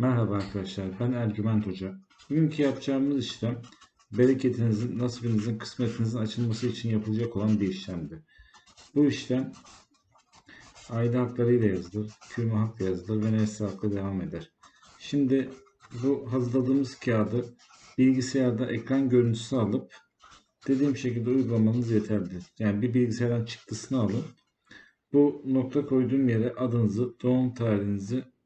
Merhaba arkadaşlar, ben Ercüment Hoca. Bugünkü yapacağımız işlem, bereketinizin, nasibinizin, kısmetinizin açılması için yapılacak olan bir işlemdi. Bu işlem, aile haklarıyla yazılır, kürme hakla yazılır ve nesli hakla devam eder. Şimdi bu hazırladığımız kağıdı bilgisayarda ekran görüntüsü alıp dediğim şekilde uygulamanız yeterlidir. Yani bir bilgisayardan çıktısını alın. Bu nokta koyduğum yere adınızı, doğum tarihinizi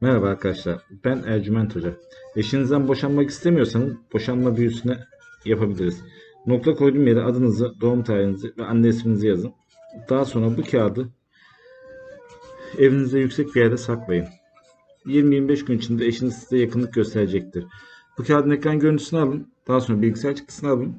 Merhaba arkadaşlar. Ben Ercüment Hoca. Eşinizden boşanmak istemiyorsanız boşanma büyüsüne yapabiliriz. Nokta koyduğum yere adınızı, doğum tarihinizi ve anne isminizi yazın. Daha sonra bu kağıdı evinizde yüksek bir yerde saklayın. 20-25 gün içinde eşiniz size yakınlık gösterecektir. Bu kağıdın ekran görüntüsünü alın. Daha sonra bilgisayar çıktısını alın.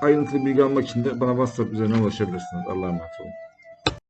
Ayrıntılı bilgi almak için de bana WhatsApp üzerinden ulaşabilirsiniz. Allah'a emanet olun.